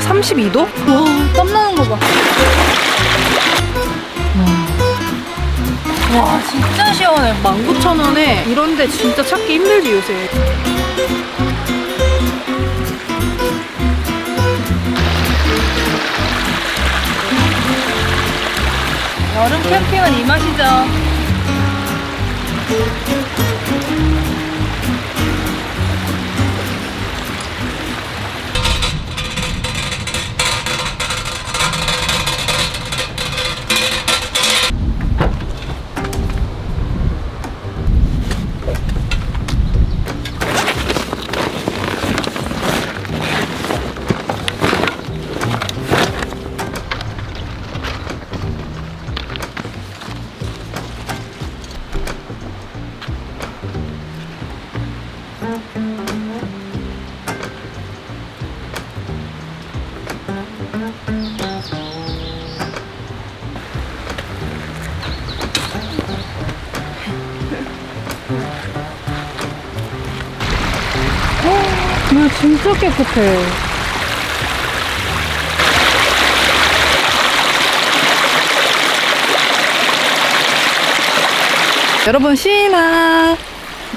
(32도) 와 땀나는 거 봐. 와 진짜 시원해. 19,000원에 이런데 진짜 찾기 힘들지 요새. 여름 캠핑은 이 맛이죠 진짜 깨끗해. 여러분 신나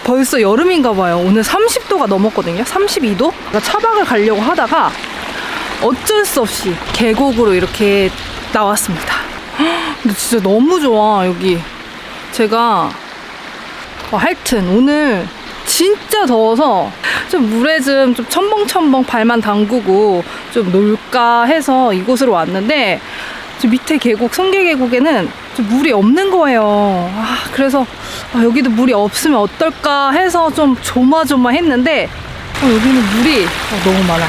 벌써 여름인가 봐요. 오늘 30도가 넘었거든요. 32도? 그러니까 차박을 가려고 하다가 어쩔 수 없이 계곡으로 이렇게 나왔습니다. 헉, 근데 진짜 너무 좋아 여기. 제가 어, 하여튼 오늘 진짜 더워서 좀 물에 좀, 좀 첨벙첨벙 발만 담그고 좀 놀까 해서 이곳으로 왔는데 저 밑에 계곡 성계 계곡에는 좀 물이 없는 거예요. 아, 그래서 아, 여기도 물이 없으면 어떨까 해서 좀 조마조마했는데 어, 여기는 물이 어, 너무 많아.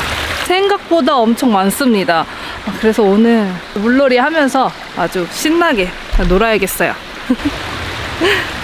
생각보다 엄청 많습니다. 아, 그래서 오늘 물놀이 하면서 아주 신나게 놀아야겠어요.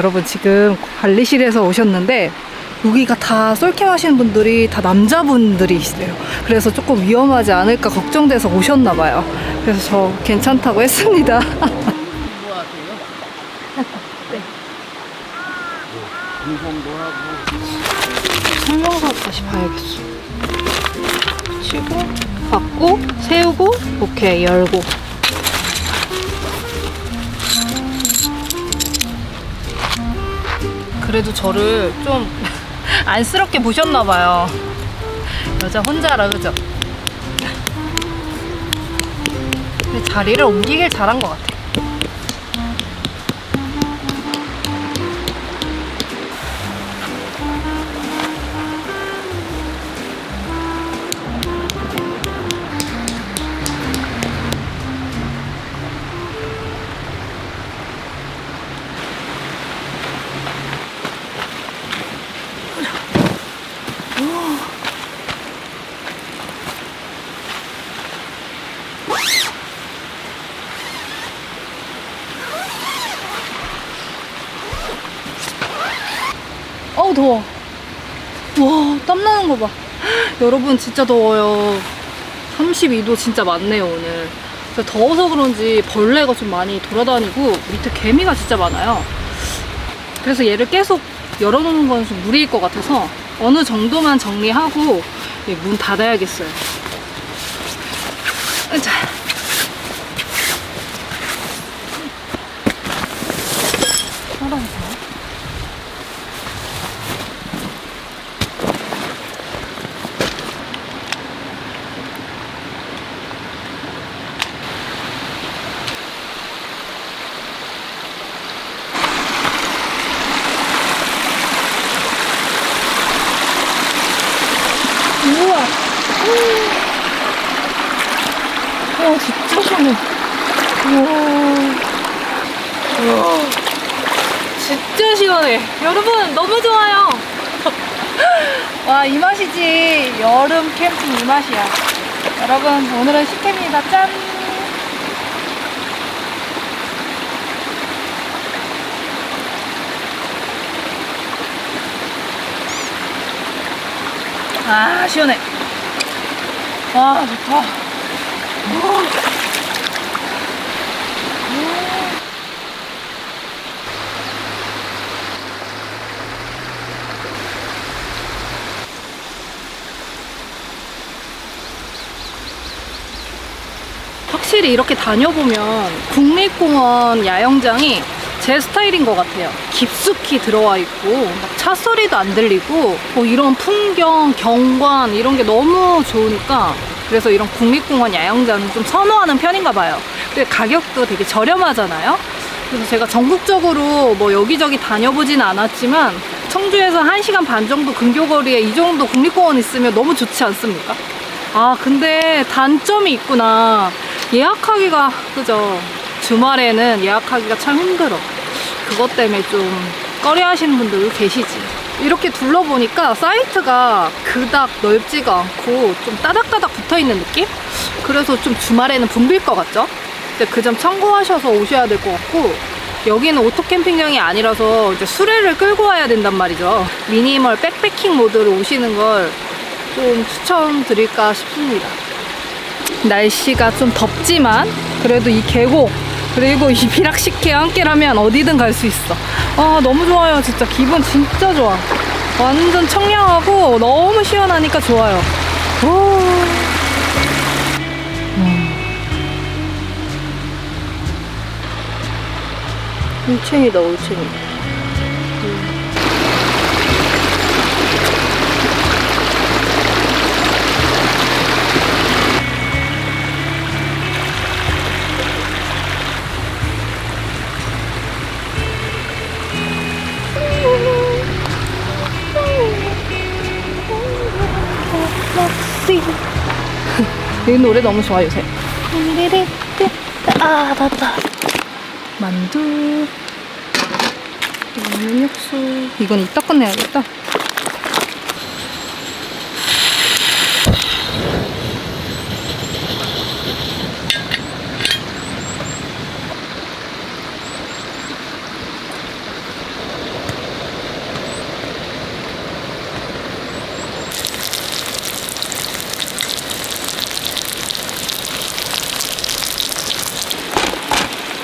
여러분 지금 관리실에서 오셨는데 여기가 다 솔캠 하시는 분들이 다 남자분들이시대요. 그래서 조금 위험하지 않을까 걱정돼서 오셨나 봐요. 그래서 저 괜찮다고 했습니다. 설명서 다시 봐야겠어. 치고 받고 세우고 오케이 열고 그래도 저를 좀 안쓰럽게 보셨나 봐요. 여자 혼자라 그죠? 근데 자리를 옮기길 잘한 것 같아. 어 더워. 와 땀나는 거 봐. 여러분 진짜 더워요. 32도 진짜 많네요 오늘. 더워서 그런지 벌레가 좀 많이 돌아다니고 밑에 개미가 진짜 많아요. 그래서 얘를 계속 열어놓는 건 좀 무리일 것 같아서 어느 정도만 정리하고 예, 문 닫아야겠어요. 자. 사랑해. 우와. 와, 진짜 시원해. 우와. 우와. 시원해. 여러분, 너무 좋아요. 와, 이 맛이지. 여름 캠핑 이 맛이야. 여러분, 오늘은 식혜입니다. 짠! 아, 시원해. 와, 좋다. 오. 확실히 이렇게 다녀보면 국립공원 야영장이 제 스타일인 것 같아요. 깊숙이 들어와 있고 막차 소리도 안 들리고 뭐 이런 풍경, 경관 이런 게 너무 좋으니까 그래서 이런 국립공원 야영장은 좀 선호하는 편인가 봐요. 근데 가격도 되게 저렴하잖아요. 그래서 제가 전국적으로 뭐 여기저기 다녀보진 않았지만 청주에서 1시간 반 정도 근교거리에 이 정도 국립공원 있으면 너무 좋지 않습니까? 아 근데 단점이 있구나 예약하기가 그죠 주말에는 예약하기가 참 힘들어 그것 때문에 좀 꺼려 하시는 분들 계시지 이렇게 둘러보니까 사이트가 그닥 넓지가 않고 좀 따닥따닥 붙어있는 느낌? 그래서 좀 주말에는 붐빌 것 같죠? 근데 그 점 참고하셔서 오셔야 될 것 같고 여기는 오토 캠핑장이 아니라서 이제 수레를 끌고 와야 된단 말이죠 미니멀 백패킹 모드로 오시는 걸 좀 추천드릴까 싶습니다. 날씨가 좀 덥지만 그래도 이 계곡 그리고 이 비락식혜 함께라면 어디든 갈 수 있어. 아 너무 좋아요 진짜 기분 진짜 좋아. 완전 청량하고 너무 시원하니까 좋아요. 오. 울챙이다 울챙이. 이 노래 너무 좋아 요새. 아 맞다. 만두. 면역수. 이건 이따 끝내야겠다.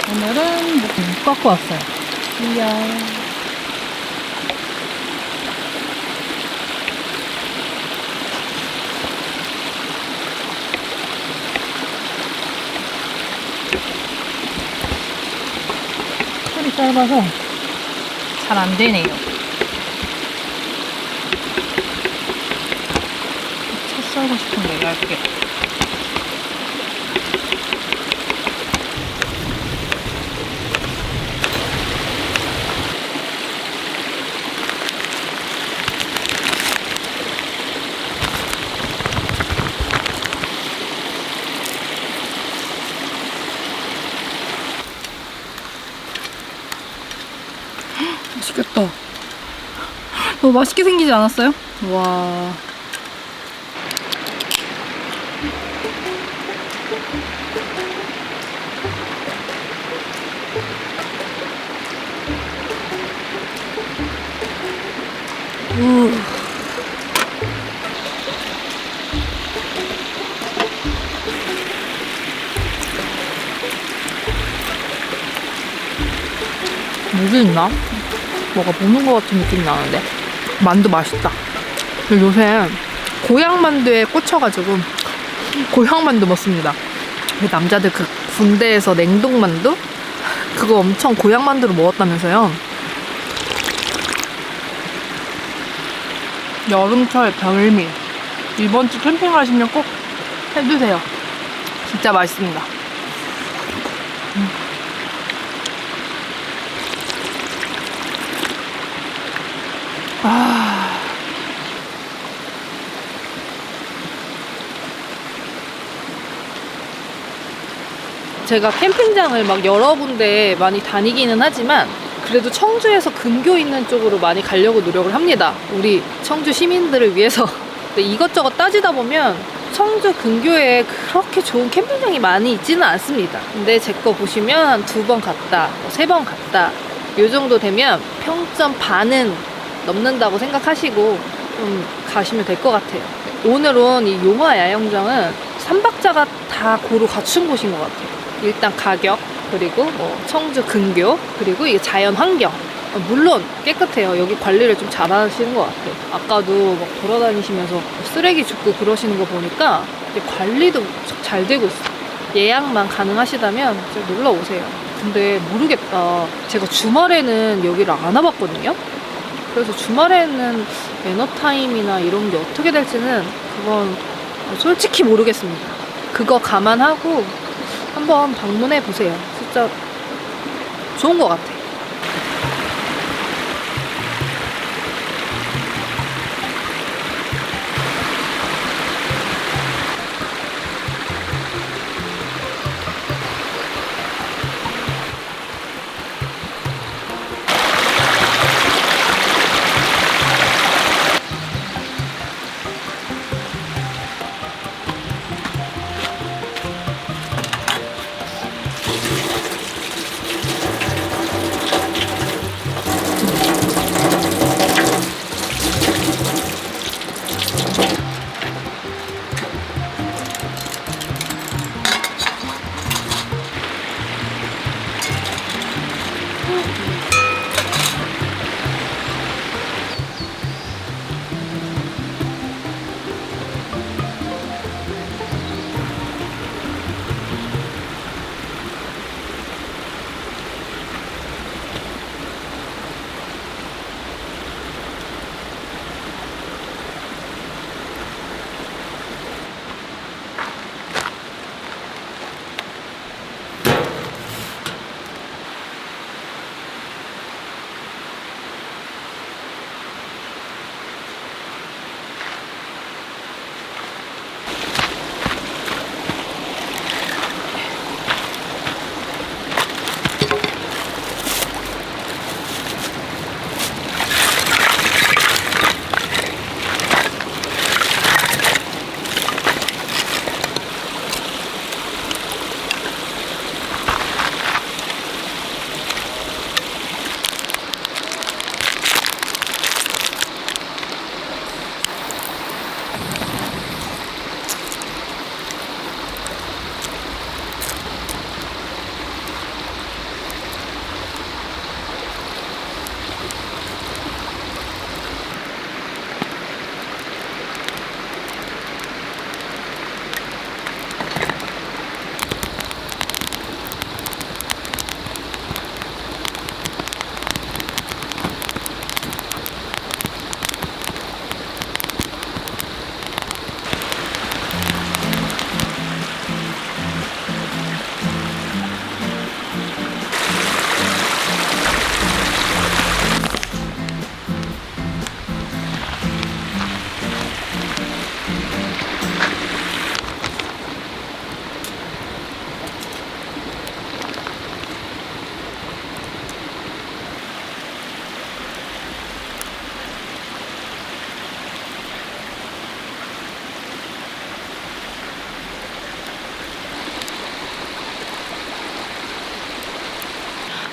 오늘은 못 갖고 왔어요. 이야. 살이 짧아서 잘 안 되네요. 채 썰고 싶은데 얇게. 맛있겠다. 너무 맛있게 생기지 않았어요? 와. 우. 무기 있나? 뭐가 보는 것 같은 느낌이 나는데 만두 맛있다 요새 고향 만두에 꽂혀가지고 고향 만두 먹습니다 그 남자들 그 군대에서 냉동만두? 그거 엄청 고향만두로 먹었다면서요. 여름철 별미. 이번 주 캠핑 가시면 꼭 해주세요. 진짜 맛있습니다. 아. 제가 캠핑장을 막 여러 군데 많이 다니기는 하지만 그래도 청주에서 근교 있는 쪽으로 많이 가려고 노력을 합니다. 우리 청주 시민들을 위해서. 이것저것 따지다 보면 청주 근교에 그렇게 좋은 캠핑장이 많이 있지는 않습니다. 근데 제 거 보시면 한두번 갔다, 뭐세번 갔다. 요 정도 되면 평점 반은 넘는다고 생각하시고 좀 가시면 될 것 같아요. 오늘은 이 용화 야영장은 삼박자가 다 고루 갖춘 곳인 것 같아요. 일단 가격, 그리고 뭐 청주 근교, 그리고 이게 자연 환경. 어, 물론 깨끗해요. 여기 관리를 좀 잘하시는 것 같아요. 아까도 막 돌아다니시면서 쓰레기 줍고 그러시는 거 보니까 관리도 잘 되고 있어요. 예약만 가능하시다면 놀러 오세요. 근데 모르겠다. 제가 주말에는 여기를 안 와봤거든요. 그래서 주말에는 매너 타임이나 이런 게 어떻게 될지는 그건 솔직히 모르겠습니다. 그거 감안하고 한번 방문해 보세요. 진짜 좋은 것 같아.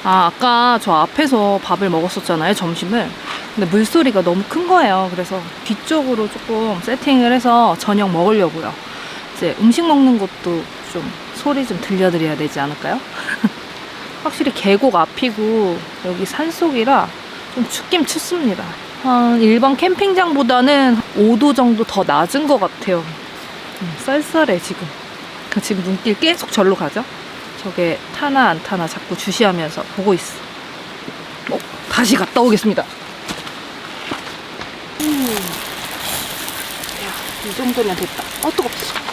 아, 아까 저 앞에서 밥을 먹었었잖아요, 점심을. 근데 물소리가 너무 큰 거예요. 그래서 뒤쪽으로 조금 세팅을 해서 저녁 먹으려고요. 이제 음식 먹는 것도 좀 소리 좀 들려드려야 되지 않을까요? 확실히 계곡 앞이고 여기 산속이라 좀 춥긴 춥습니다. 한 일반 캠핑장보다는 5도 정도 더 낮은 것 같아요. 음, 쌀쌀해 지금. 그 지금 눈길 계속 절로 가죠? 저게 타나 안 타나 자꾸 주시하면서 보고 있어. 어, 다시 갔다 오겠습니다. 음. 야, 이 정도면 됐다. 어, 뜨겁어.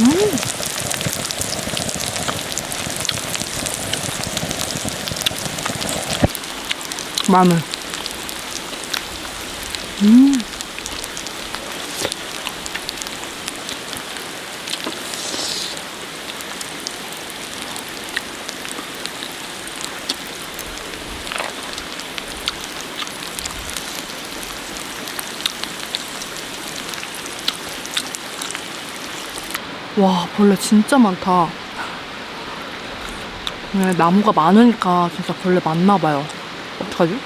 음. 마늘. 음. 와, 벌레 진짜 많다. 네, 나무가 많으니까 진짜 벌레 많나 봐요. 어떡하지?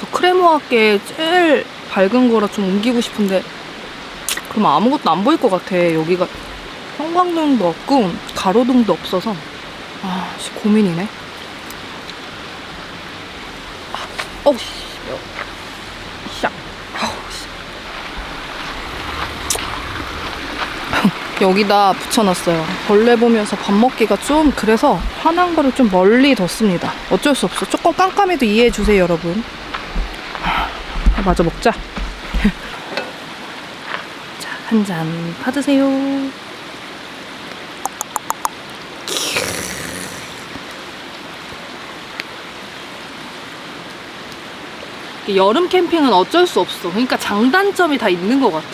저 크레모아께 제일 밝은 거라 좀 옮기고 싶은데 그럼 아무것도 안 보일 것 같아. 여기가 형광등도 없고 가로등도 없어서 아, 씨, 고민이네. 아, 어우, 씨. 씨. 아우, 씨. 여기다 붙여놨어요. 벌레 보면서 밥 먹기가 좀 그래서 화난 거를 좀 멀리 뒀습니다. 어쩔 수 없어. 조금 깜깜해도 이해해 주세요, 여러분. 하, 마저 먹자. 자, 한 잔 받으세요. 여름 캠핑은 어쩔 수 없어. 그러니까 장단점이 다 있는 것 같아.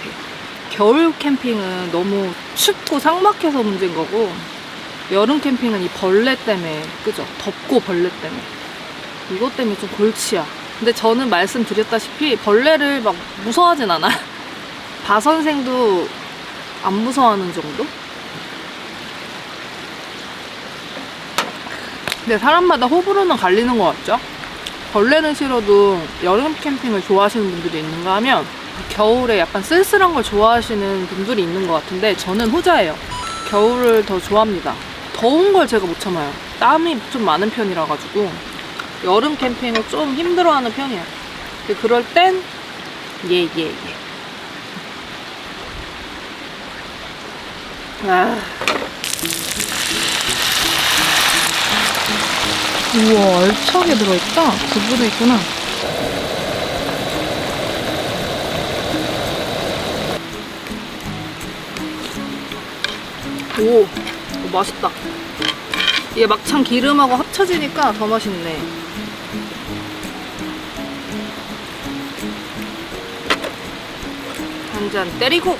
겨울 캠핑은 너무 춥고 삭막해서 문제인 거고 여름 캠핑은 이 벌레 때문에 그죠? 덥고 벌레 때문에 이것 때문에 좀 골치야. 근데 저는 말씀드렸다시피 벌레를 막 무서워하진 않아. 바 선생도 안 무서워하는 정도? 근데 사람마다 호불호는 갈리는 것 같죠? 벌레는 싫어도 여름 캠핑을 좋아하시는 분들이 있는가 하면 겨울에 약간 쓸쓸한 걸 좋아하시는 분들이 있는 것 같은데 저는 후자예요. 겨울을 더 좋아합니다. 더운 걸 제가 못 참아요. 땀이 좀 많은 편이라 가지고 여름 캠핑을 좀 힘들어하는 편이에요. 그럴 땐 예, 예, 예. 아. 우와, 알차게 들어있다. 두부도 있구나. 오, 오, 맛있다. 이게 막창 기름하고 합쳐지니까 더 맛있네. 한 잔 때리고. 와.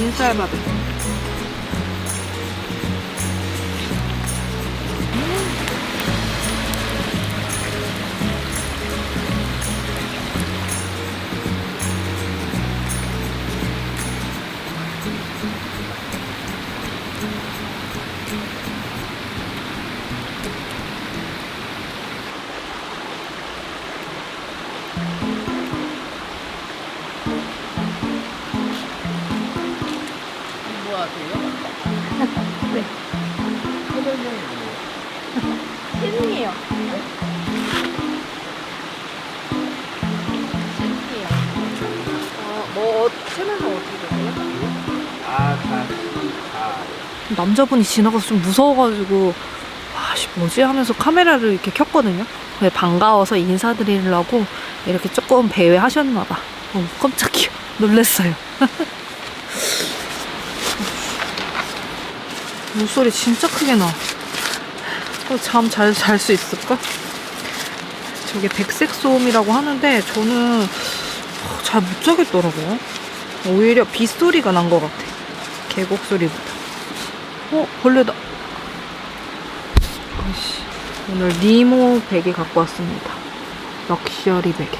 인쌀밥에. 뭐, 채널은 어떻게 되세요? 남자분이 지나가서 좀 무서워가지고 아씨 뭐지 하면서 카메라를 이렇게 켰거든요. 근데 반가워서 인사드리려고 이렇게 조금 배회하셨나봐. 어, 깜짝이야. 놀랬어요. 물소리 진짜 크게 나. 어, 잠잘 잘 수 있을까? 저게 백색 소음이라고 하는데 저는 잘 못 자겠더라고요. 오히려 빗소리가 난 것 같아. 계곡 소리보다. 어, 벌레다. 아이씨. 오늘 니모 베개 갖고 왔습니다. 럭셔리 베개.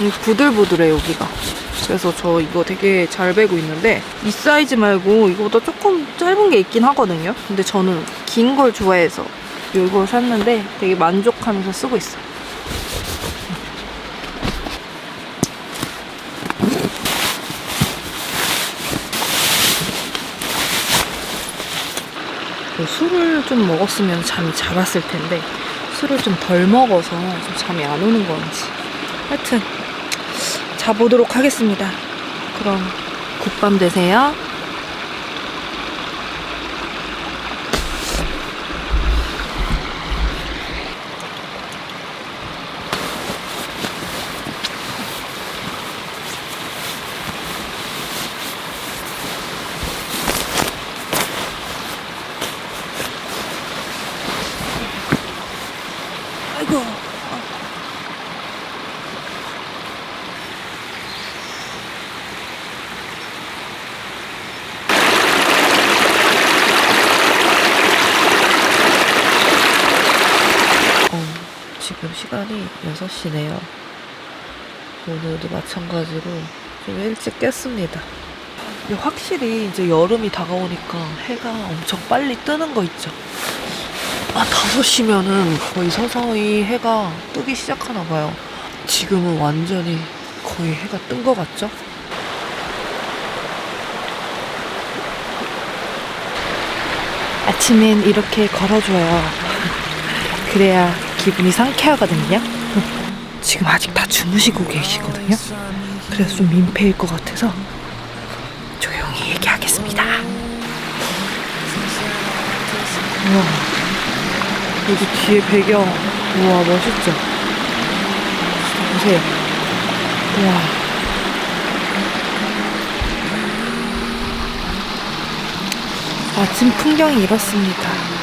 음, 부들부들해 여기가. 그래서 저 이거 되게 잘 베고 있는데 이 사이즈 말고 이거보다 조금 짧은 게 있긴 하거든요. 근데 저는 긴 걸 좋아해서 이걸 샀는데 되게 만족하면서 쓰고 있어요. 그 술을 좀 먹었으면 잠이 잘 왔을 텐데 술을 좀 덜 먹어서 좀 잠이 안 오는 건지. 하여튼 자보도록 하겠습니다. 그럼 굿밤 되세요 아이고 어, 지금 시간이 6시네요. 오늘도 마찬가지로 좀 일찍 깼습니다. 확실히 이제 여름이 다가오니까 해가 엄청 빨리 뜨는 거 있죠. 아, 5시면은 거의 서서히 해가 뜨기 시작하나 봐요. 지금은 완전히 거의 해가 뜬 것 같죠? 아침엔 이렇게 걸어줘요. 그래야 기분이 상쾌하거든요. 지금 아직 다 주무시고 계시거든요. 그래서 좀 민폐일 것 같아서 조용히 얘기하겠습니다. 우와, 여기 뒤에 배경, 우와, 멋있죠? 보세요. 우와. 아침 풍경이 이렇습니다.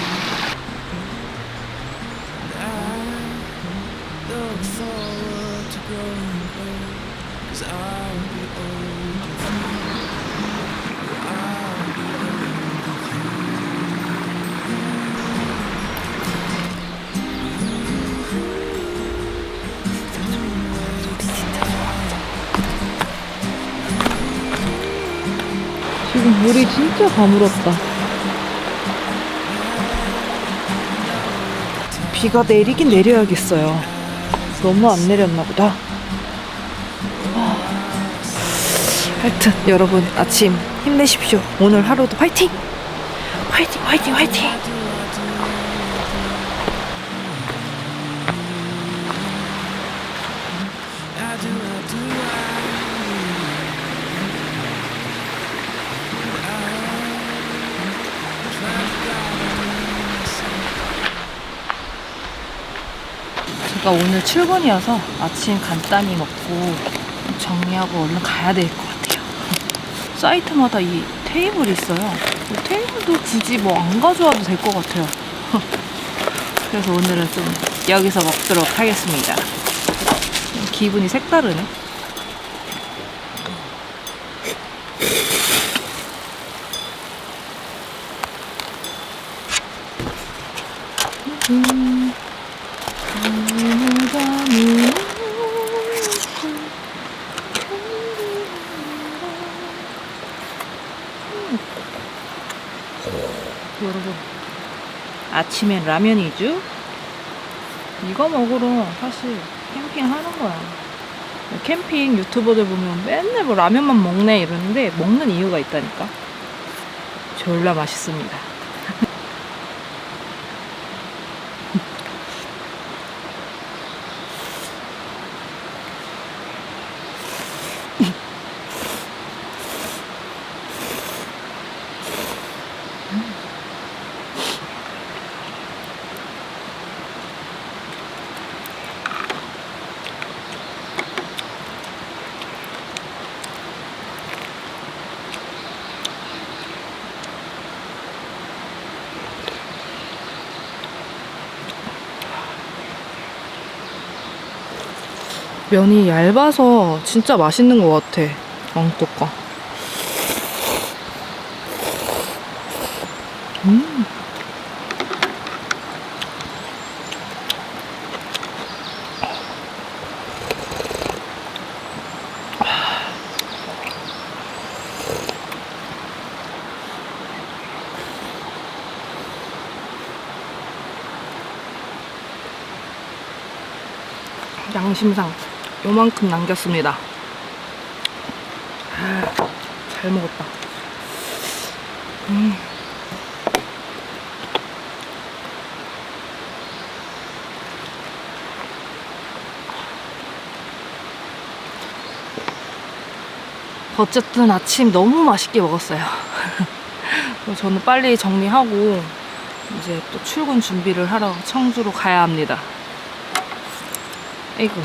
진짜 가물었다. 비가 내리긴 내려야겠어요. 너무 안 내렸나 보다. 아. 하여튼 여러분 아침 힘내십시오. 오늘 하루도 화이팅! 화이팅 화이팅 화이팅! 제가 오늘 출근이어서 아침 간단히 먹고 정리하고 얼른 가야 될 것 같아요. 사이트마다 이 테이블이 있어요. 이 테이블도 굳이 뭐 안 가져와도 될 것 같아요. 그래서 오늘은 좀 여기서 먹도록 하겠습니다. 기분이 색다르네. 아침엔 라면이죠? 이거 먹으러 사실 캠핑 하는 거야. 캠핑 유튜버들 보면 맨날 뭐 라면만 먹네 이러는데 먹는 이유가 있다니까. 졸라 맛있습니다 면이 얇아서 진짜 맛있는 것 같아. 왕뚜껑. 음. 양심상 요만큼 남겼습니다. 아, 잘 먹었다. 음. 어쨌든 아침 너무 맛있게 먹었어요. 저는 빨리 정리하고 이제 또 출근 준비를 하러 청주로 가야 합니다. 아이고.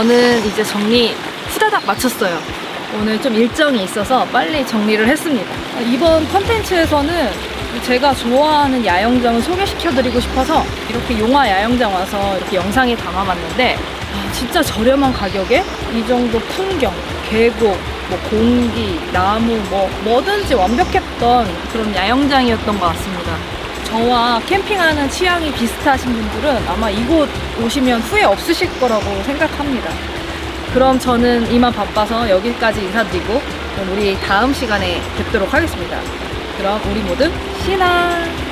저는 이제 정리 후다닥 마쳤어요. 오늘 좀 일정이 있어서 빨리 정리를 했습니다. 이번 컨텐츠에서는 제가 좋아하는 야영장을 소개시켜드리고 싶어서 이렇게 용화 야영장 와서 이렇게 영상에 담아봤는데 아, 진짜 저렴한 가격에 이 정도 풍경, 계곡, 뭐 공기, 나무, 뭐 뭐든지 완벽했던 그런 야영장이었던 것 같습니다. 저와 캠핑하는 취향이 비슷하신 분들은 아마 이곳 오시면 후회 없으실 거라고 생각합니다. 그럼 저는 이만 바빠서 여기까지 인사드리고 우리 다음 시간에 뵙도록 하겠습니다. 그럼 우리 모두 신나!